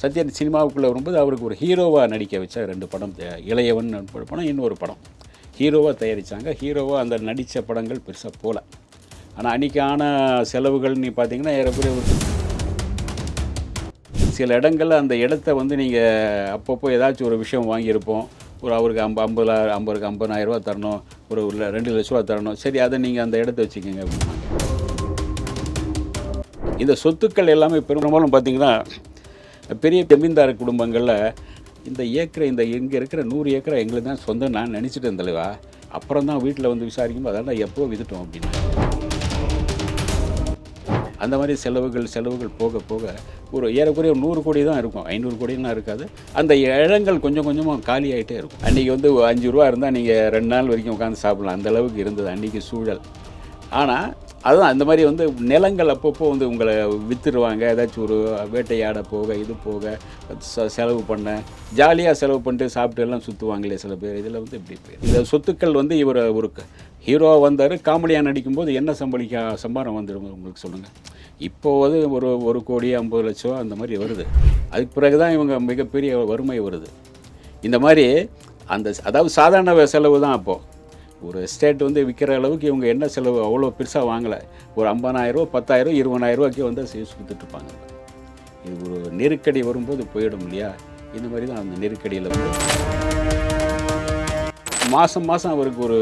சத்யன் சினிமாவுக்குள்ளே வரும்போது அவருக்கு ஒரு ஹீரோவாக நடிக்க வச்ச ரெண்டு படம் இளையவன் படம் இன்னொரு படம். ஹீரோவாக தயாரித்தாங்க ஹீரோவாக அந்த நடித்த படங்கள் பெருசாக போகல ஆனால் அன்றைக்கான செலவுகள் நீ பார்த்தீங்கன்னா ஏறக்குறைய ஒரு சில இடங்களில் அந்த இடத்த வந்து நீங்கள் அப்பப்போ ஏதாச்சும் ஒரு விஷயம் வாங்கியிருப்போம். ஒரு அவருக்கு ஐம்ப ஐம்பது ஐம்பதுக்கு ஐம்பதாயிரம் ரூபா தரணும். ஒரு ரெண்டு லட்ச ரூபா தரணும். சரி அதை நீங்கள் அந்த இடத்த வச்சுக்கோங்க அப்படின்னா இந்த சொத்துக்கள் எல்லாமே பெரும்பாலும் பார்த்தீங்கன்னா பெரிய ஜமீன்தார் குடும்பங்களில் இந்த ஏக்கரை இந்த இங்கே இருக்கிற நூறு ஏக்கரை எங்களுக்கு தான் சொந்தம் நான் நினச்சிட்டு இருந்தலைவா அப்புறம் தான் வீட்டில் வந்து விசாரிக்கும்போது அதெல்லாம் எப்போ வித்துட்டோம் அப்படின்னு. அந்த மாதிரி செலவுகள் செலவுகள் போக போக ஒரு ஏறக்குறைய ஒரு நூறு கோடி தான் இருக்கும். ஐநூறு கோடிலாம் இருக்காது. அந்த இடங்கள் கொஞ்சம் கொஞ்சமாக காலி ஆகிட்டே இருக்கும். அன்றைக்கி வந்து அஞ்சு ரூபா இருந்தால் நீங்கள் ரெண்டு நாள் வரைக்கும் உட்காந்து சாப்பிடலாம். அந்த அளவுக்கு இருந்தது அன்றைக்கி சூழல். ஆனால் அதுதான் அந்த மாதிரி வந்து நிலங்கள் அப்பப்போ வந்து உங்களை விற்றுருவாங்க ஏதாச்சும் ஒரு வேட்டையாட போக இது போக ச- செலவு பண்ண ஜாலியாக செலவு பண்ணிட்டு சாப்பிட்டு எல்லாம் சுற்றுவாங்களே சில பேர். இதில் வந்து இப்படி இந்த சொத்துக்கள் வந்து இவர் ஒரு ஹீரோவாக வந்தார் காமெடியாக நடிக்கும்போது என்ன சம்பளிக்க சம்பாரம் வந்துடும் உங்களுக்கு சொல்லுங்கள் இப்போ வந்து ஒரு ஒரு கோடி ஐம்பது லட்சம் அந்த மாதிரி வருது. அதுக்கு பிறகு தான் இவங்க மிகப்பெரிய வறுமை வருது. இந்த மாதிரி அந்த அதாவது சாதாரண செலவு தான் அப்போது ஒரு எஸ்டேட் வந்து விற்கிற அளவுக்கு இவங்க என்ன செலவு அவ்வளோ பெருசாக வாங்கலை. ஒரு ஐம்பதாயிரரூவா பத்தாயிரம் இருபதாயிரரூவாக்கி வந்து யூஸ் கொடுத்துட்ருப்பாங்க. இது ஒரு நெருக்கடி வரும்போது போயிடும் இல்லையா? இந்த மாதிரி தான் அந்த நெருக்கடியில் மாதம் மாதம் அவருக்கு ஒரு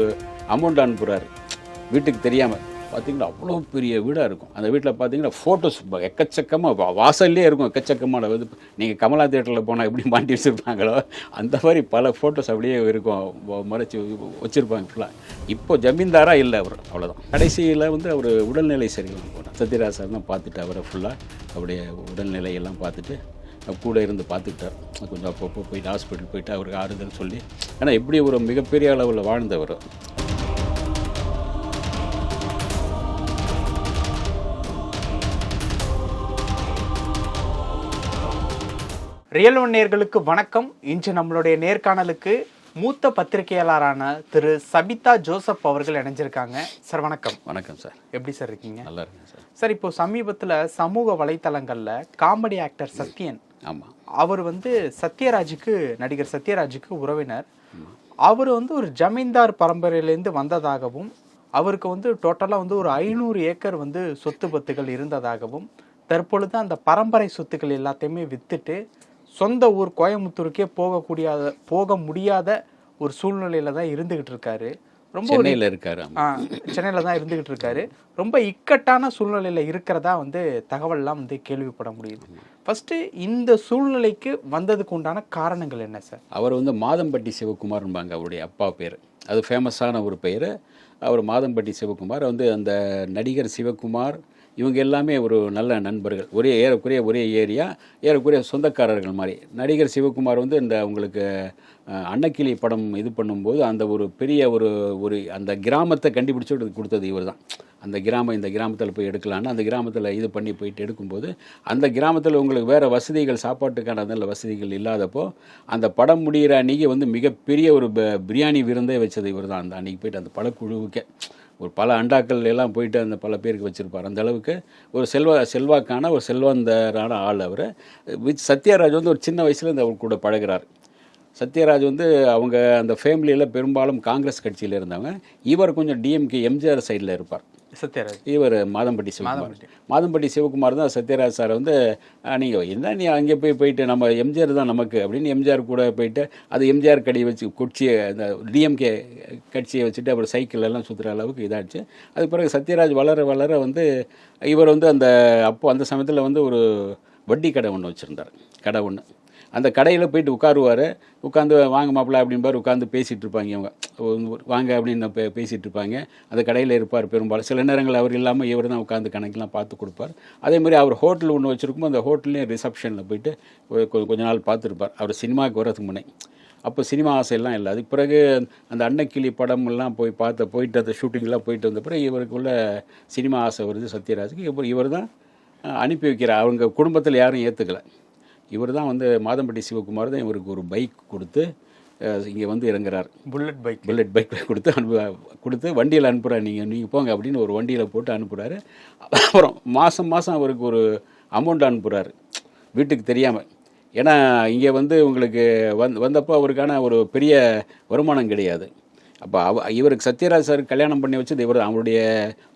அமௌண்ட் அனுப்புகிறாரு வீட்டுக்கு தெரியாமல் பார்த்தீங்கன்னா அவ்வளோ பெரிய வீடாக இருக்கும். அந்த வீட்டில் பார்த்தீங்கன்னா ஃபோட்டோஸ் எக்கச்சக்கமாக வாசல்லே இருக்கும் எக்கச்சக்கமான இது. நீங்கள் கமலா தேட்டரில் போனால் எப்படி மாட்டி வச்சுருப்பாங்களோ அந்த மாதிரி பல ஃபோட்டோஸ் அப்படியே இருக்கும். மறைச்சி வச்சுருப்பாங்க ஃபுல்லாக இப்போ ஜமீன்தாராக இல்லை அவர் அவ்வளோதான் கடைசியில் வந்து அவர் உடல்நிலை சரியில்லாமல் போனார். சத்யராஜ் சார் தான் பார்த்துட்டு அவரை ஃபுல்லாக அவருடைய உடல்நிலையெல்லாம் பார்த்துட்டு கூட இருந்து பார்த்துக்கிட்டார். கொஞ்சம் அப்பப்போ போயிட்டு ஹாஸ்பிட்டல் போயிட்டு அவருக்கு ஆறுதல் சொல்லி ஏன்னா எப்படி ஒரு மிகப்பெரிய அளவில் வாழ்ந்தவர் ரியல் ஒன் நேர்களுக்கு வணக்கம். இன்று நம்மளுடைய நேர்காணலுக்கு மூத்த பத்திரிகையாளரான திரு சபிதா ஜோசப் அவர்கள் இணைஞ்சிருக்காங்க. சார் வணக்கம். வணக்கம் சார். எப்படி சார் இருக்கீங்க? நல்லா இருக்கேன் சார். சார் இப்போ சமீபத்தில் சமூக வலைத்தளங்கள்ல காமெடி ஆக்டர் சத்யன் ஆமாம் அவர் வந்து சத்யராஜுக்கு நடிகர் சத்யராஜுக்கு உறவினர். அவர் வந்து ஒரு ஜமீன்தார் பரம்பரையிலேருந்து வந்ததாகவும் அவருக்கு வந்து டோட்டலாக வந்து ஒரு ஐநூறு ஏக்கர் வந்து சொத்து பத்துகள் இருந்ததாகவும் தற்பொழுது அந்த பரம்பரை சொத்துக்கள் எல்லாத்தையுமே வித்துட்டு சொந்த ஊர் கோயம்புத்தூருக்கே போகக்கூடிய போக முடியாத ஒரு சூழ்நிலையில தான் இருந்துகிட்டு இருக்காரு. ரொம்ப சென்னையில் இருக்கார் சென்னையில தான் இருந்துகிட்டு இருக்காரு. ரொம்ப இக்கட்டான சூழ்நிலையில இருக்கிறதா வந்து தகவல்லாம் வந்து கேள்விப்பட முடியுது. ஃபர்ஸ்ட் இந்த சூழ்நிலைக்கு வந்ததுக்கு உண்டான காரணங்கள் என்ன சார்? அவர் வந்து மாதம்பட்டி சிவகுமார்பாங்க அவருடைய அப்பா பேர். அது ஃபேமஸான ஒரு பெயர் அவர் மாதம்பட்டி சிவகுமார் வந்து அந்த நடிகர் சிவகுமார் இவங்க எல்லாமே ஒரு நல்ல நண்பர்கள். ஒரே ஏறக்குறைய ஒரே ஏரியா ஏறக்குறைய சொந்தக்காரர்கள் மாதிரி. நடிகர் சிவகுமார் வந்து இந்த உங்களுக்கு அன்னக்கிளி படம் இது பண்ணும்போது அந்த ஒரு பெரிய ஒரு ஒரு அந்த கிராமத்தை கண்டுபிடிச்சு கொடுத்தது இவர் தான் அந்த கிராமம் இந்த கிராமத்தில் போய் எடுக்கலான்னு அந்த கிராமத்தில் இது பண்ணி போயிட்டு எடுக்கும்போது அந்த கிராமத்தில் உங்களுக்கு வேறு வசதிகள் சாப்பாட்டுக்கான நல்ல வசதிகள் இல்லாதப்போ அந்த படம் முடிகிற அன்றைக்கி வந்து மிகப்பெரிய ஒரு ப- பிரியாணி விருந்தே வச்சது இவர் தான் அந்த அன்றைக்கி போயிட்டு அந்த படக்குழுவுக்கே ஒரு பல அண்டாக்கள் எல்லாம் போயிட்டு அந்த பல பேருக்கு வச்சுருப்பார். அந்த அளவுக்கு ஒரு செல்வா செல்வாக்கான ஒரு செல்வந்தரான ஆள் அவர். வித் சத்யராஜ் வந்து ஒரு சின்ன வயசில் இந்த அவர் கூட பழகிறார். சத்யராஜ் வந்து அவங்க அந்த ஃபேமிலியில் பெரும்பாலும் காங்கிரஸ் கட்சியில் இருந்தவங்க. இவர் கொஞ்சம் டிஎம்கே எம்ஜிஆர் சைடில் இருப்பார். சத்யராஜ். இவர் மாதம்பட்டி சிவகுமார். மாதம்பட்டி. சிவகுமார் தான் சத்யராஜ் சார் வந்து நீங்கள் என்ன நீ அங்கே போய் போயிட்டு நம்ம எம்ஜிஆர் தான் நமக்கு அப்படின்னு எம்ஜிஆர் கூட போயிட்டு அது எம்ஜிஆர் கடி வச்சு குச்சியை அந்த டிஎம்கே கட்சியை வச்சுட்டு அப்புறம் சைக்கிள் எல்லாம் சுற்றுற அளவுக்கு இதாச்சு. அதுக்கு பிறகு சத்யராஜ் வளர வளர வந்து இவர் வந்து அந்த அப்போ அந்த சமயத்தில் வந்து ஒரு வட்டி கடை ஒன்று வச்சுருந்தார். கடை ஒன்று அந்த கடையில் போயிட்டு உட்காருவார். உட்காந்து வாங்க மாப்பிள்ள அப்படின்பார் உட்காந்து பேசிகிட்டு இருப்பாங்க இவங்க வாங்க அப்படின்னு பே பேசிகிட்டு இருப்பாங்க அந்த கடையில் இருப்பார் பெரும்பாலும். சில நேரங்கள் அவர் இல்லாமல் இவர் தான் உட்காந்து கணக்கெலாம் பார்த்து கொடுப்பார். அதே மாதிரி அவர் ஹோட்டல் ஒன்று வச்சுருக்கும்போது அந்த ஹோட்டல்லையும் ரிசப்ஷனில் போயிட்டு கொஞ்ச நாள் பார்த்துருப்பார். அவர் சினிமாவுக்கு வரதுக்கு முன்னே. அப்போ சினிமா ஆசையெல்லாம் இல்லை. அதுக்கு பிறகு அந்த அன்னக்கிளி படமெல்லாம் போய் பார்த்த போயிட்டு அந்த ஷூட்டிங்லாம் போயிட்டு வந்த பிறகு இவருக்குள்ள சினிமா ஆசை வருது சத்யராஜுக்கு. இப்போ இவர் தான் அனுப்பி வைக்கிறார். அவங்க குடும்பத்தில் யாரும் ஏற்றுக்கலை இவர் தான் வந்து மாதம்பட்டி சிவகுமார் தான் இவருக்கு ஒரு பைக் கொடுத்து இங்கே வந்து இறங்குறார். புல்லட் பைக் புல்லட் பைக் கொடுத்து அனுப்பு கொடுத்து வண்டியில் அனுப்புகிறார் நீங்கள் நீங்கள் போங்க அப்படின்னு ஒரு வண்டியில் போட்டு அனுப்புகிறாரு அப்புறம் மாதம் மாதம் அவருக்கு ஒரு அமௌண்ட் அனுப்புகிறாரு வீட்டுக்கு தெரியாமல் ஏன்னா இங்கே வந்து உங்களுக்கு வந் வந்தப்போ அவருக்கான ஒரு பெரிய வருமானம் கிடையாது. அப்போ அவ இவருக்கு சத்யராஜ் சார் கல்யாணம் பண்ணி வச்சது இவர் அவருடைய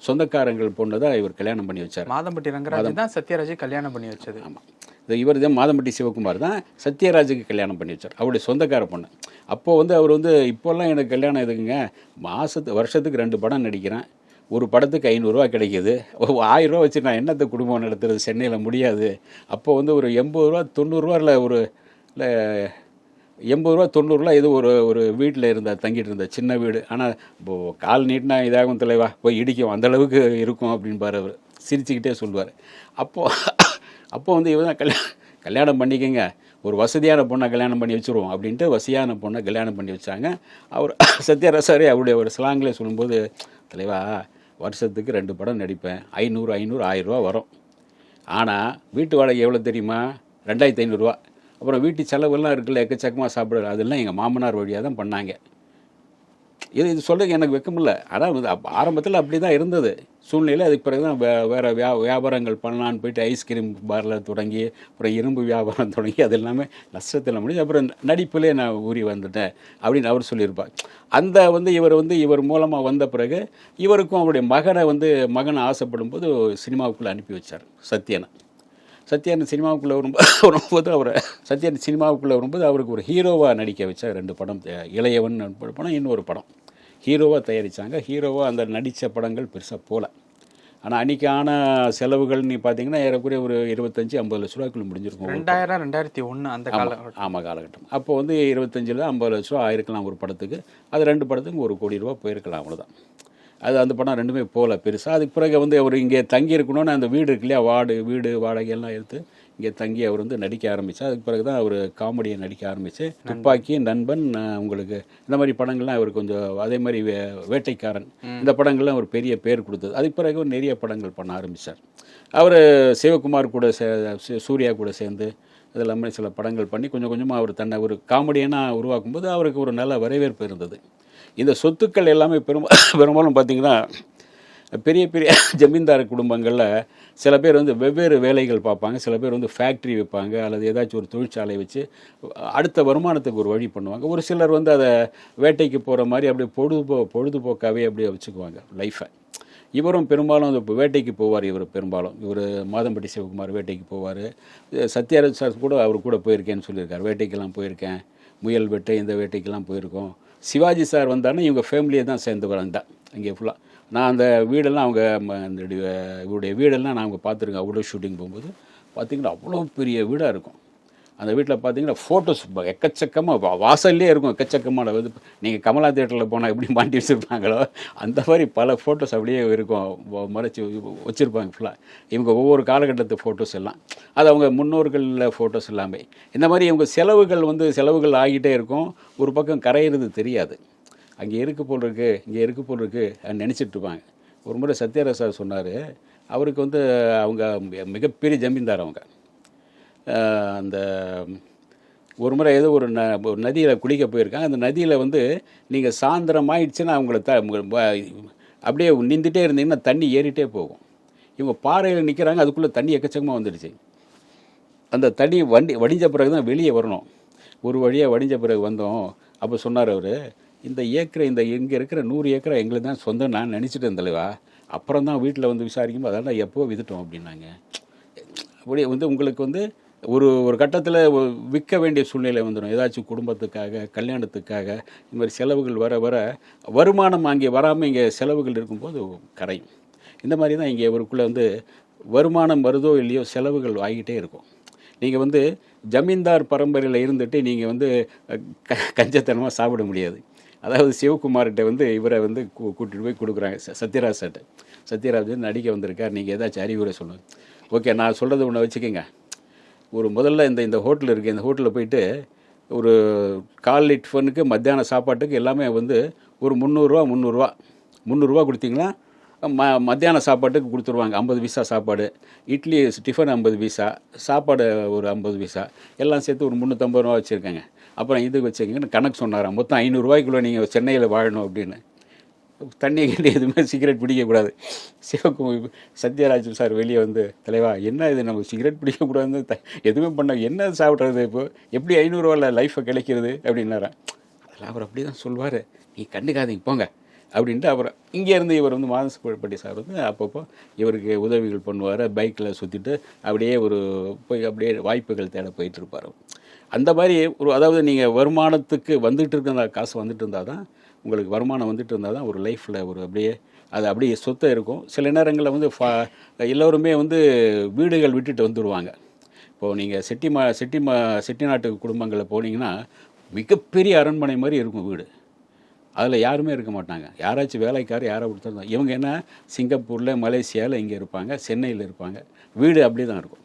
சொந்தக்காரங்கள் பொண்ணு தான் இவர் கல்யாணம் பண்ணி வச்சார். மாதம்பட்டி ரங்கராஜ் தான் சத்யராஜை கல்யாணம் பண்ணி வச்சது. ஆமாம் இது இவர் தான் மாதம்பட்டி சிவகுமார் தான் சத்யராஜுக்கு கல்யாணம் பண்ணி வச்சார். அவருடைய சொந்தக்கார பொண்ணு. அப்போது வந்து அவர் வந்து இப்போல்லாம் எனக்கு கல்யாணம் எதுக்குங்க? மாதத்து வருஷத்துக்கு ரெண்டு படம் நடிக்கிறேன். ஒரு படத்துக்கு ஐநூறுரூவா கிடைக்கிது. ஆயிரரூவா வச்சு நான் என்னத்தை குடும்பம் நடத்துறது? சென்னையில் முடியாது. அப்போ வந்து ஒரு எண்பது ரூபா தொண்ணூறுரூவா இல்லை ஒரு இல்லை எண்பது ரூபா தொண்ணூறுரூவா ஏதோ ஒரு ஒரு வீட்டில் இருந்த தங்கிட்டு இருந்த சின்ன வீடு. ஆனால் இப்போ கால் நீட்டினா இதாகும் தலைவா. போய் இடிக்கும். அந்த அளவுக்கு இருக்கும் அப்படின்பார் அவர். சிரிச்சுக்கிட்டே சொல்லுவார். அப்போது அப்போ வந்து இவர் தான் கல்யாணம் கல்யாணம் பண்ணிக்கங்க. ஒரு வசதியான பொண்ணை கல்யாணம் பண்ணி வச்சுருவோம் அப்படின்ட்டு வசதியான பொண்ணை கல்யாணம் பண்ணி வச்சாங்க. அவர் சத்யராசாரி அவருடைய ஒரு ஸ்லாங்கில் சொல்லும்போது தலைவா வருஷத்துக்கு ரெண்டு படம் நடிப்பேன். ஐநூறு ஐநூறு ஆயிரரூவா வரும். ஆனால் வீட்டு வாடகை எவ்வளோ தெரியுமா? ரெண்டாயிரத்தி ஐநூறுரூவா அப்புறம் வீட்டு செலவெல்லாம் இருக்குல்ல எக்கச்சக்கமாக சாப்பிடுறது அதெல்லாம் எங்கள் மாமனார் வழியாக தான் பண்ணாங்க. இது இது சொல்கிறது எனக்கு வெக்கமில்ல ஆனால் வந்து ஆரம்பத்தில் அப்படி தான் இருந்தது. சூழ்நிலை அதுக்கு பிறகு தான் வே வேறு வியா வியாபாரங்கள் பண்ணலான்னு போயிட்டு ஐஸ்கிரீம் பாரில் தொடங்கி அப்புறம் இரும்பு வியாபாரம் தொடங்கி அது எல்லாமே நஷ்டத்தில் முடிஞ்சு அப்புறம் நடிப்பிலே நான் ஊறி வந்துட்டேன் அப்படின்னு அவர் சொல்லியிருப்பார். அந்த வந்து இவர் வந்து இவர் மூலமாக வந்த பிறகு இவருக்கும் அவருடைய மகனை வந்து மகனை ஆசைப்படும் போது சினிமாவுக்குள்ளே அனுப்பி வச்சார் சத்யனை. சத்யன் சினிமாவுக்குள்ளே வரும்போது வரும்போது அவரை சத்யன் சினிமாவுக்குள்ளே வரும்போது அவருக்கு ஒரு ஹீரோவாக நடிக்க வச்ச ரெண்டு படம். இளையவன் படம். இன்னொரு படம். ஹீரோவாக தயாரித்தாங்க ஹீரோவாக அந்த நடித்த படங்கள் பெருசாக போகல ஆனால் அன்றைக்கான செலவுகள் நீ பார்த்தீங்கன்னா ஏறக்குறைய ஒரு இருபத்தஞ்சி ஐம்பது லட்ச ரூபாய்க்குள்ள முடிஞ்சிருக்கும். ரெண்டாயிரம் ரெண்டாயிரத்தி ஒன்று அந்த கால ஆமாம் காலகட்டம். அப்போ வந்து இருபத்தஞ்சில் ஐம்பது லட்ச ரூபா ஆயிருக்கலாம் ஒரு படத்துக்கு. அது ரெண்டு படத்துக்கு ஒரு கோடி ரூபா போயிருக்கலாம் அவ்வளோதான் அது அந்த படம் ரெண்டுமே போகல பெருசாக அதுக்கு பிறகு வந்து அவர் இங்கே தங்கி இருக்கணும்னு அந்த வீடு இருக்கு இல்லையா? வார்டு வீடு வாடகை எல்லாம் எடுத்து இங்கே தங்கி அவர் வந்து நடிக்க ஆரம்பித்தார் அதுக்கு பிறகு தான் அவர் காமெடியை நடிக்க ஆரம்பித்து துப்பாக்கி நண்பன் உங்களுக்கு இந்த மாதிரி படங்கள்லாம் அவர் கொஞ்சம் அதே மாதிரி வே- வேட்டைக்காரன். இந்த படங்கள்லாம் ஒரு பெரிய பேர் கொடுத்தது. அதுக்கு பிறகு அவர் நிறைய படங்கள் பண்ண ஆரம்பித்தார் அவர் சிவகுமார் கூட சே சூ- சூர்யா கூட சேர்ந்து இது எல்லாமே சில படங்கள் பண்ணி கொஞ்சம் கொஞ்சமாக அவர் தன்னை ஒரு காமெடியனாக உருவாக்கும்போது அவருக்கு ஒரு நல்ல வரவேற்பு இருந்தது. இந்த சொத்துக்கள் எல்லாமே பெரும் பெரும்பாலும் பார்த்தீங்கன்னா பெரிய பெரிய ஜமீன்தார் குடும்பங்களில் சில பேர் வந்து வெவ்வேறு வேலைகள் பார்ப்பாங்க. சில பேர் வந்து ஃபேக்ட்ரி வைப்பாங்க அல்லது ஏதாச்சும் ஒரு தொழிற்சாலை வச்சு அடுத்த வருமானத்துக்கு ஒரு வழி பண்ணுவாங்க. ஒரு சிலர் வந்து அதை வேட்டைக்கு போகிற மாதிரி அப்படியே பொழுதுபோ பொழுதுபோக்காகவே அப்படியே வச்சுக்குவாங்க லைஃப்பை இவரும் பெரும்பாலும் அந்த வேட்டைக்கு போவார் இவர் பெரும்பாலும். இவர் மாதம்பட்டி சிவகுமார் வேட்டைக்கு போவார். சத்யராஜ் சார் கூட அவர் கூட போயிருக்கேன்னு சொல்லியிருக்கார். வேட்டைக்கெல்லாம் போயிருக்கேன். முயல் வேட்டை இந்த வேட்டைக்கெல்லாம் போயிருக்கோம். சிவாஜி சார் வந்தாருன்னா இவங்க ஃபேமிலியை தான் சேர்ந்து வராங்க. இங்கே ஃபுல்லாக நான் அந்த வீடெல்லாம் அவங்க ம- அந்த இவருடைய வீடெல்லாம் நான் அவங்க பார்த்துருக்கேன். அவ்வளோ ஷூட்டிங் போகும்போது. பார்த்திங்கன்னா அவ்வளோ பெரிய வீடாக இருக்கும். அந்த வீட்டில் பார்த்தீங்கன்னா ஃபோட்டோஸ் எக்கச்சக்கமாக வாசல்லே இருக்கும் எக்கச்சக்கமான இது. நீங்கள் கமலா தேட்டரில் போனால் எப்படி மாட்டி வச்சுருப்பாங்களோ அந்த மாதிரி பல ஃபோட்டோஸ் அப்படியே இருக்கும். மறைச்சி வச்சுருப்பாங்க ஃபுல்லாக இவங்க ஒவ்வொரு காலகட்டத்து ஃபோட்டோஸ் எல்லாம். அது அவங்க முன்னோர்களில் ஃபோட்டோஸ் எல்லாமே. இந்த மாதிரி இவங்க செலவுகள் வந்து செலவுகள் ஆகிட்டே இருக்கும். ஒரு பக்கம் கரையிறது தெரியாது. அங்கே இருக்கு போல் இருக்கு இங்கே இருக்க போல் இருக்குது நினச்சிட்டு இருப்பாங்க. ஒரு முறை சத்யராஜ் சார் சொன்னார் அவருக்கு வந்து அவங்க மிகப்பெரிய ஜமீன்தார் அவங்க. அந்த ஒரு முறை ஏதோ ஒரு ந ஒரு நதியில் குளிக்க போயிருக்காங்க. அந்த நதியில் வந்து நீங்கள் சாயந்தரம் ஆயிடுச்சுன்னா அவங்கள த அப்படியே நின்றுட்டே இருந்தீங்கன்னா தண்ணி ஏறிட்டே போகும். இவங்க பாறையில் நிற்கிறாங்க அதுக்குள்ளே தண்ணி எக்கச்சக்கமாக வந்துடுச்சு. அந்த தண்ணி வண்டி வடிஞ்ச பிறகு தான் வெளியே வரணும். ஒரு வழியாக வடிஞ்ச பிறகு வந்தோம். அப்போ சொன்னார் அவர் இந்த ஏக்கரை இந்த இங்கே இருக்கிற நூறு ஏக்கரை எங்களுக்கு தான் சொந்தம் நான் நினச்சிட்டு இருந்தலைவா அப்புறம் தான் வீட்டில் வந்து விசாரிக்கும்போது அதெல்லாம் எப்போ விதுட்டோம் அப்படின்னாங்க. அப்படி வந்து உங்களுக்கு வந்து ஒரு ஒரு கட்டத்தில் விற்க வேண்டிய சூழ்நிலை வந்துடும் ஏதாச்சும் குடும்பத்துக்காக கல்யாணத்துக்காக இந்த மாதிரி செலவுகள் வர வர வருமானம் அங்கே வராமல் இங்கே செலவுகள் இருக்கும்போது கரையும். இந்த மாதிரி தான் இங்கே இவருக்குள்ளே வந்து வருமானம் வருதோ இல்லையோ செலவுகள் ஆகிட்டே இருக்கும். நீங்கள் வந்து ஜமீன்தார் பரம்பரையில் இருந்துட்டு நீங்கள் வந்து க கஞ்சத்தனமாக சாப்பிட முடியாது. அதாவது சிவகுமார்கிட்ட வந்து இவரை வந்து கூ- கூட்டிகிட்டு போய் கொடுக்குறாங்க. ச- சத்யராஜ் சார்ட்ட சத்யராஜ் நடிக்க வந்திருக்கார். நீங்கள் ஏதாச்சும் அறிவுரை சொல்லுங்கள் ஓகே நான் சொல்கிறது ஒன்று வச்சுக்கோங்க. ஒரு முதல்ல இந்த இந்த ஹோட்டல் இருக்குது இந்த ஹோட்டலில் போயிட்டு ஒரு கால் டிஃபனுக்கு மத்தியான சாப்பாட்டுக்கு எல்லாமே வந்து ஒரு முந்நூறுரூவா முந்நூறுரூவா முந்நூறுரூவா கொடுத்தீங்கன்னா ம மத்தியான சாப்பாட்டுக்கு கொடுத்துருவாங்க. ஐம்பது பைசா சாப்பாடு. இட்லி டிஃபன் ஐம்பது பைசா சாப்பாடு ஒரு ஐம்பது பைசா. எல்லாம் சேர்த்து ஒரு முந்நூற்றம்பது ரூபா வச்சுருக்கேங்க. அப்புறம் இது வச்சுருக்கீங்கன்னு கணக்கு சொன்னாராம். மொத்தம் ஐநூறுரூவாய்க்குள்ளே நீங்கள் சென்னையில் வாழணும் அப்படின்னு. தண்ணி கிண்டி எதுவுமே சிகரெட் பிடிக்கக்கூடாது. சிவகுமார் சத்யராஜ் சார் வெளியே வந்து தலைவா என்ன இது நம்ம சிகரெட் பிடிக்கக்கூடாதுன்னு த எதுவுமே பண்ண என்ன சாப்பிட்றது இப்போ? எப்படி ஐநூறுரூவாவில் லைஃப்பை கிடைக்கிறது? அப்படின்னாரன் அதெல்லாம் அவர் அப்படி தான் சொல்வார். நீ கண்டுக்காதீங்க போங்க. அப்படின்ட்டு அப்புறம் இங்கேருந்து இவர் வந்து மாதசப்பட்டி சார் வந்து அப்பப்போ இவருக்கு உதவிகள் பண்ணுவார். பைக்கில் சுற்றிட்டு அப்படியே ஒரு போய் அப்படியே வாய்ப்புகள் தேட போயிட்டு இருப்பார். அந்த மாதிரி ஒரு அதாவது நீங்கள் வருமானத்துக்கு வந்துட்டு இருக்கிற காசு வந்துட்டு இருந்தால் தான் உங்களுக்கு வருமானம் வந்துட்டு இருந்தால் தான் ஒரு லைஃப்பில் ஒரு அப்படியே அது அப்படியே சொத்தை இருக்கும். சில நேரங்களில் வந்து ஃபா எல்லோருமே வந்து வீடுகள் விட்டுட்டு வந்துடுவாங்க இப்போது நீங்கள் செட்டி மா செட்டி மா செட்டிநாட்டு குடும்பங்களில் போனீங்கன்னா மிகப்பெரிய அரண்மனை மாதிரி இருக்கும் வீடு. அதில் யாருமே இருக்க மாட்டாங்க. யாராச்சும் வேலைக்கார் யாரை கொடுத்துருந்தா இவங்க என்ன சிங்கப்பூரில் மலேசியாவில் இங்கே இருப்பாங்க சென்னையில் இருப்பாங்க. வீடு அப்படி தான் இருக்கும்.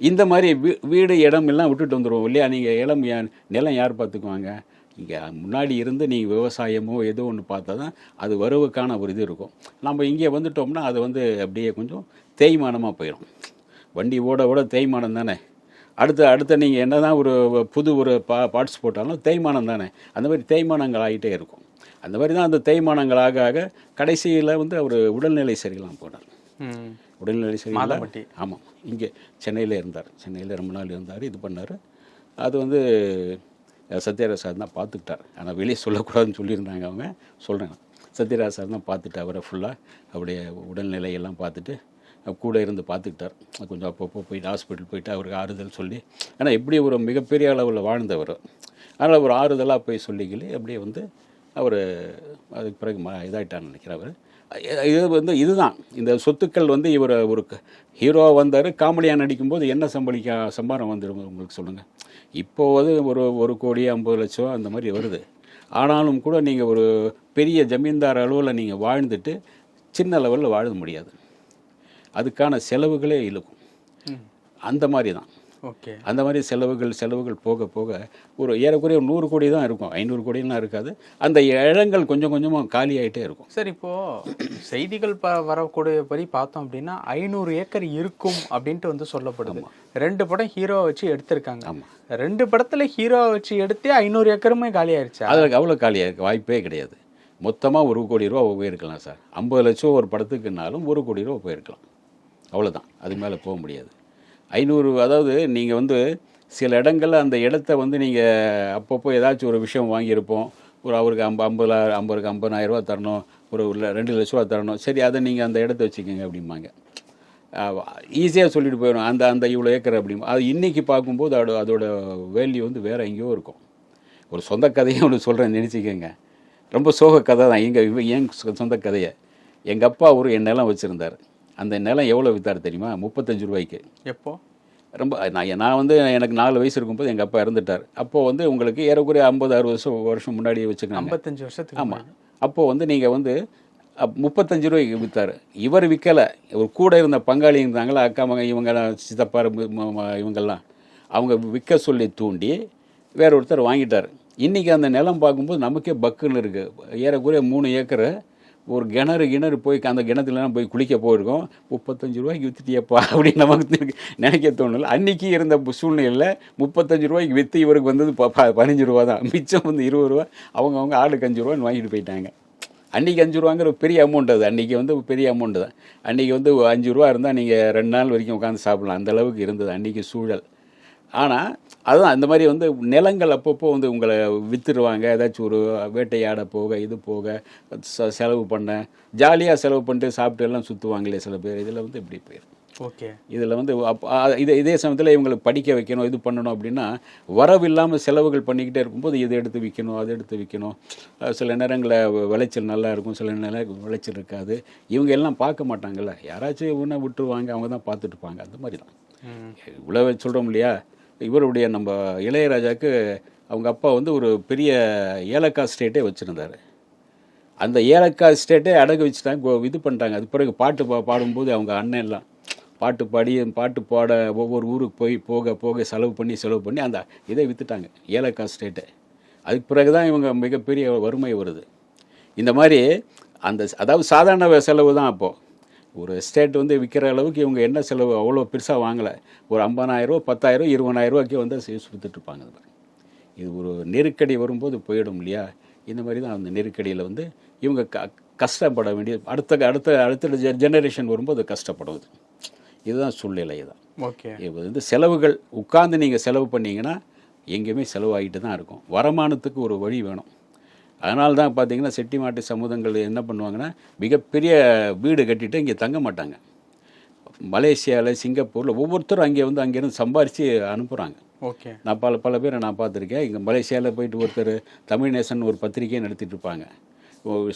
இந்த மாதிரி வீ வீடு இடம் எல்லாம் விட்டுட்டு வந்துடுவோம் இல்லையா? நீங்கள் இடம் நிலம் யார் பார்த்துக்குவாங்க? இங்கே முன்னாடி இருந்து நீங்கள் விவசாயமோ ஏதோ ஒன்று பார்த்தா தான் அது வரவுக்கான ஒரு இது இருக்கும். நம்ம இங்கே வந்துட்டோம்னா அது வந்து அப்படியே கொஞ்சம் தேய்மானமாக போயிடும் வண்டி ஓட ஓட தேய்மானம் தானே. அடுத்து அடுத்து நீங்கள் என்ன தான் ஒரு புது ஒரு பா பார்ட்ஸ் போட்டாலும் தேய்மானம் தானே. அந்த மாதிரி தேய்மானங்கள் ஆகிட்டே இருக்கும். அந்த மாதிரி தான் அந்த தேய்மானங்கள் ஆக ஆக கடைசியில் வந்து அவர் உடல்நிலை சரியில்லாமல் போனார். உடல்நிலை சரியில்லை. மாதம்பட்டி. ஆமாம் இங்கே சென்னையில் இருந்தார். சென்னையில் ரொம்ப நாள் இருந்தார். இது பண்ணார். அது வந்து சத்யராஜ் சார் தான் பார்த்துக்கிட்டார். ஆனால் வெளியே சொல்லக்கூடாதுன்னு சொல்லியிருந்தாங்க அவங்க. சொல்கிறேன் சத்யராஜ் சார் தான் பார்த்துட்டு அவரை ஃபுல்லாக அவருடைய உடல்நிலையெல்லாம் பார்த்துட்டு கூட இருந்து பார்த்துக்கிட்டார். கொஞ்சம் அப்பப்போ போயிட்டு ஹாஸ்பிட்டல் போயிட்டு அவருக்கு ஆறுதல் சொல்லி ஆனால் எப்படி ஒரு மிகப்பெரிய அளவில் வாழ்ந்தவர். அதனால் ஒரு ஆறுதலாக போய் சொல்லிக்கலி அப்படியே வந்து அவர் அதுக்கு பிறகு ம இதாகிட்டான்னு நினைக்கிறேன் அவர். இது வந்து இதுதான். இந்த சொத்துக்கள் வந்து இவர் ஒரு ஹீரோவாக வந்தார். காமெடியாக நடிக்கும்போது என்ன சம்பளிக்க சம்பாரம் வந்துடும் உங்களுக்கு சொல்லுங்கள் இப்போ வந்து ஒரு ஒரு கோடி ஐம்பது லட்சம் அந்த மாதிரி வருது. ஆனாலும் கூட நீங்கள் ஒரு பெரிய ஜமீன்தார் அளவில் நீங்கள் வாழ்ந்துட்டு சின்ன லெவலில் வாழ முடியாது. அதுக்கான செலவுகளே இழுக்கும். அந்த மாதிரி தான். ஓகே. அந்த மாதிரி செலவுகள் செலவுகள் போக போக ஒரு ஏறக்குறைய நூறு கோடி தான் இருக்கும். ஐநூறு கோடிலாம் இருக்காது. அந்த இடங்கள் கொஞ்சம் கொஞ்சமாக காலியாயிட்டே இருக்கும். சார் இப்போ செய்திகள் ப வரக்கூடிய படி பார்த்தோம் அப்படின்னா ஐநூறு ஏக்கர் இருக்கும் அப்படின்ட்டு வந்து சொல்லப்படுது. ரெண்டு படம் ஹீரோவை வச்சு எடுத்திருக்காங்க. ஆமாம் ரெண்டு படத்துல ஹீரோவை வச்சு எடுத்தே ஐநூறு ஏக்கருமே காலி ஆயிடுச்சா அதில் அவ்வளோ காலியாக இருக்க வாய்ப்பே கிடையாது. மொத்தமாக ஒரு கோடி ரூபா போயிருக்கலாம் சார். ஐம்பது லட்சம் ஒரு படத்துக்குனாலும் ஒரு கோடி ரூபா போயிருக்கலாம். அவ்வளோதான் அதுக்கு மேலே போக முடியாது. ஐநூறு அதாவது நீங்கள் வந்து சில இடங்களில் அந்த இடத்த வந்து நீங்கள் அப்பப்போ ஏதாச்சும் ஒரு விஷயம் வாங்கியிருப்போம். ஒரு அவருக்கு ஐம்ப ஐம்பது ஐம்பதுக்கு ஐம்பதாயிரரூவா தரணும். ஒரு ரெண்டு லட்ச ரூபா தரணும். சரி அதை நீங்கள் அந்த இடத்த வச்சுக்கோங்க அப்படிம்பாங்க. ஈஸியாக சொல்லிட்டு போயிடும். அந்த அந்த இவ்வளோ ஏக்கர் அப்படிமா அது இன்றைக்கி பார்க்கும்போது அதோட அதோட வேல்யூ வந்து வேறு எங்கேயோ இருக்கும். ஒரு சொந்த கதையை ஒன்று சொல்கிறேன் நினச்சிக்கோங்க. ரொம்ப சோக கதை தான். எங்கள் இவ என் சொ- சொந்த கதையை. எங்கள் அப்பா ஒரு என்னெல்லாம் வச்சுருந்தார். அந்த நிலம் எவ்வளோ விற்றார் தெரியுமா? முப்பத்தஞ்சு ரூபாய்க்கு. எப்போ? ரொம்ப நான் நான் வந்து எனக்கு நாலு வயசு இருக்கும்போது எங்கள் அப்பா இறந்துட்டார். அப்போது வந்து உங்களுக்கு ஏறக்குறைய ஐம்பது அறுபது வருஷம் வருஷம் முன்னாடியே வச்சுக்கோங்க. ஐம்பத்தஞ்சு வருஷத்துக்கு ஆமாம் அப்போது வந்து நீங்கள் வந்து முப்பத்தஞ்சு ரூபாய்க்கு விற்றார் இவர் விற்கலை ஒரு கூட இருந்த பங்காளி இருந்தாங்களா அக்கா மக இவங்கெல்லாம் சித்தப்பா இவங்கெல்லாம். அவங்க விற்க சொல்லி தூண்டி வேற ஒருத்தர் வாங்கிட்டார். இன்றைக்கி அந்த நிலம் பார்க்கும்போது நமக்கே பக்குன்னு இருக்குது ஏறக்குறைய மூணு ஏக்கரை ஒரு கிணறு கிணறு போய் அந்த கிணத்துலலாம் போய் குளிக்க போயிருக்கோம். முப்பத்தஞ்சு ரூபாய்க்கு விற்றுட்டியப்பா அப்படின்னு நமக்கு நினைக்க தோணல. அன்னைக்கு இருந்த சூழ்நிலையில் முப்பத்தஞ்சு ரூபாய்க்கு விற்று இவருக்கு வந்தது ப- பதினஞ்சு ரூபா தான். மிச்சம் வந்து இருபது ரூபா. அவங்க அவங்க ஆளுக்கு அஞ்சு ரூபான்னு வாங்கிட்டு போயிட்டாங்க. அன்றைக்கி அஞ்சு ரூபாங்கிற பெரிய அமௌண்ட் அது. அன்றைக்கி வந்து பெரிய அமௌண்ட் தான். அன்றைக்கி வந்து அஞ்சு ரூபா இருந்தால் நீங்கள் ரெண்டு நாள் வரைக்கும் உட்காந்து சாப்பிடலாம். அந்தளவுக்கு இருந்தது அன்றைக்கி சூழல். ஆனால் அதுதான் அந்த மாதிரி வந்து நிலங்கள் அப்பப்போ வந்து உங்களை விற்றுருவாங்க ஏதாச்சும் ஒரு வேட்டையாட போக இது போக செலவு பண்ண ஜாலியாக செலவு பண்ணிட்டு சாப்பிட்டு எல்லாம் சுற்றுவாங்களே சில பேர். இதில் வந்து இப்படி போயிடும் ஓகே. இதில் வந்து அப் இதே இதே சமயத்தில் இவங்களுக்கு படிக்க வைக்கணும் இது பண்ணணும் அப்படின்னா வரவு இல்லாமல் செலவுகள் பண்ணிக்கிட்டே இருக்கும்போது இதை எடுத்து விற்கணும் அதை எடுத்து விற்கணும் சில நேரங்களில் விளைச்சல் நல்லா இருக்கும் சில நேரம் விளைச்சல் இருக்காது. இவங்க எல்லாம் பார்க்க மாட்டாங்கல்ல. யாராச்சும் இவனை விட்டுருவாங்க அவங்க தான் பார்த்துட்டு இருப்பாங்க. அந்த மாதிரி தான். இவ்வளோ சொல்கிறோம் இல்லையா? இவருடைய நம்ம இளையராஜாவுக்கு அவங்க அப்பா வந்து ஒரு பெரிய ஏலக்காய் ஸ்டேட்டே வச்சுருந்தாரு. அந்த ஏலக்காய் ஸ்டேட்டே அடகு வச்சுட்டாங்க இது பண்ணிட்டாங்க அது பிறகு பாட்டு பா பாடும்போது அவங்க அண்ணன் எல்லாம் பாட்டு பாடி பாட்டு பாட ஒவ்வொரு ஊருக்கு போய் போக போக செலவு பண்ணி செலவு பண்ணி அந்த இதை விற்றுட்டாங்க ஏலக்காய் ஸ்டேட்டை. அதுக்கு பிறகு தான் இவங்க மிகப்பெரிய வறுமை வருது. இந்த மாதிரி அந்த அதாவது சாதாரண செலவு தான் அப்போது ஒரு எஸ்டேட் வந்து விற்கிற அளவுக்கு இவங்க என்ன செலவு அவ்வளோ பெருசாக வாங்கலை. ஒரு ஐம்பதாயிரரூவா பத்தாயிரம் இருபதாயிரரூவாக்கே வந்து யூஸ் கொடுத்துட்டு இருப்பாங்க அது மாதிரி. இது ஒரு நெருக்கடி வரும்போது போயிடும் இல்லையா? இந்த மாதிரி தான் அந்த நெருக்கடியில் வந்து இவங்க க கஷ்டப்பட வேண்டிய அடுத்த அடுத்த அடுத்த ஜெனரேஷன் வரும்போது கஷ்டப்படுவது. இதுதான் சூழ்நிலை தான் ஓகே. இது வந்து செலவுகள் உட்கார்ந்து நீங்கள் செலவு பண்ணீங்கன்னா எங்கேயுமே செலவாகிட்டு தான் இருக்கும். வருமானத்துக்கு ஒரு வழி வேணும். அதனால தான் பார்த்தீங்கன்னா செட்டிமாட்டு சமூகங்கள் என்ன பண்ணுவாங்கன்னா மிகப்பெரிய வீடு கட்டிட்டு இங்கே தங்க மாட்டாங்க. மலேசியாவில் சிங்கப்பூரில் ஒவ்வொருத்தரும் அங்கே வந்து அங்கேருந்து சம்பாரித்து அனுப்புகிறாங்க ஓகே. நான் பல பல பேரை நான் பார்த்துருக்கேன். இங்கே மலேசியாவில் போயிட்டு ஒருத்தர் தமிழ் நேசன் ஒரு பத்திரிகையை நடத்திட்டு இருப்பாங்க.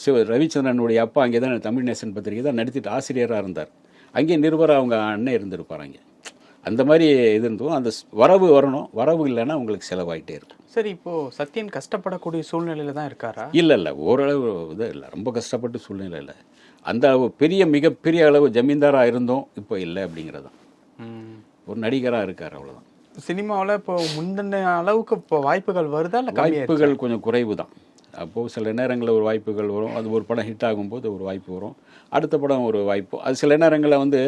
சிவ ரவிச்சந்திரனுடைய அப்பா அங்கே தான் தமிழ் நேசன் பத்திரிகை தான் நடத்திட்டு ஆசிரியராக இருந்தார். அங்கே நிருபர் அவங்க அண்ணன் இருந்திருப்பார் அங்கே. அந்த மாதிரி இது இருந்தும் அந்த வரவு வரணும் வரவு இல்லைன்னா உங்களுக்கு செலவாயிட்டே இருக்கும். சரி இப்போ சத்யன் கஷ்டப்படக்கூடிய சூழ்நிலையில தான் இருக்காரா? இல்லை இல்லை. ஓரளவு இது இல்லை. ரொம்ப கஷ்டப்பட்டு சூழ்நிலை இல்லை அந்த பெரிய மிகப்பெரிய அளவு ஜமீன்தாராக இருந்தோம் இப்போ இல்லை அப்படிங்கிறது தான் ம். ஒரு நடிகராக இருக்கார் அவ்வளோதான் சினிமாவுல இப்போ முந்தின அளவுக்கு இப்போ வாய்ப்புகள் வருதா இல்லை வாய்ப்புகள் கொஞ்சம் குறைவு தான் அப்போது சில நேரங்களில் ஒரு வாய்ப்புகள் வரும். அது ஒரு படம் ஹிட் ஆகும்போது ஒரு வாய்ப்பு வரும். அடுத்த படம் ஒரு வாய்ப்பு. அது சில நேரங்களில் வந்து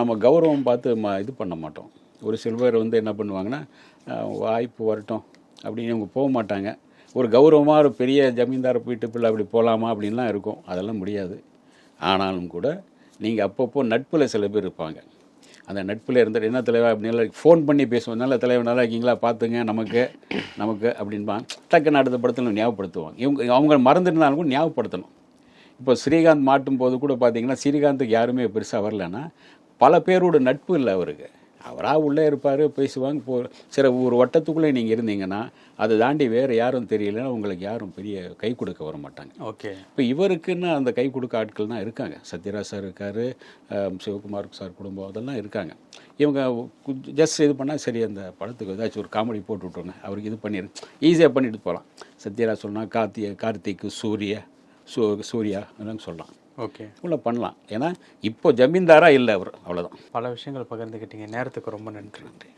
நம்ம கௌரவம் பார்த்து ம இது பண்ண மாட்டோம். ஒரு சில்வர் வந்து என்ன பண்ணுவாங்கன்னா வாய்ப்பு வரட்டும். அப்படின்னு இவங்க போக மாட்டாங்க. ஒரு கௌரவமாக ஒரு பெரிய ஜமீன்தார் வீட்டு பிள்ளை அப்படி போகலாமா அப்படின்லாம் இருக்கும். அதெல்லாம் முடியாது. ஆனாலும் கூட நீங்கள் அப்பப்போ நட்பில் சில பேர் இருப்பாங்க. அந்த நட்பில் இருந்துட்டு என்ன தலைவர் அப்படின்னு ஃபோன் பண்ணி பேசுவோம். நல்ல தலைவர் நல்லா இருக்கீங்களா? பார்த்துங்க. நமக்கு நமக்கு அப்படின்பாங்க டக்குன்னு அடுத்த படத்தில் ஞாபகப்படுத்துவாங்க. இவங்க அவங்க மறந்துருந்தாலும் கூட ஞாபகப்படுத்தணும். இப்போ ஸ்ரீகாந்த் மாட்டும் போது கூட பார்த்தீங்கன்னா ஸ்ரீகாந்துக்கு யாருமே பெருசாக வரலன்னா பல பேரோட நட்பு இல்லை அவருக்கு. அவராக உள்ளே இருப்பார் பேசுவாங்க போ சில ஒரு வட்டத்துக்குள்ளே நீங்கள் இருந்தீங்கன்னா அதை தாண்டி வேறு யாரும் தெரியலன்னா உங்களுக்கு யாரும் பெரிய கை கொடுக்க வர மாட்டாங்க. ஓகே. இப்போ இவருக்குன்னு அந்த கை கொடுக்க ஆட்கள் தான் இருக்காங்க. சத்யராஜ் சார் இருக்கார் சிவகுமார் சார் குடும்பம் அதெல்லாம் இருக்காங்க. இவங்க ஜஸ்ட் இது பண்ணால் சரி அந்த படத்துக்கு ஏதாச்சும் ஒரு காமெடி போட்டு விட்டோங்க அவருக்கு இது பண்ணிடு ஈஸியாக பண்ணிட்டு போகலாம். சத்யராஜ் சொன்னால் கார்த்திய கார்த்திக் சூரிய சூ சூர்யா அதெல்லாம் சொல்லலாம். ஓகே. உள்ள பண்ணலாம். ஏன்னா இப்போ ஜமீன்தாராக இல்லை அவர். அவ்வளோதான் பல விஷயங்கள் பகிர்ந்துக்கிட்டீங்க நேரத்துக்கு ரொம்ப நன்றி. நன்றி.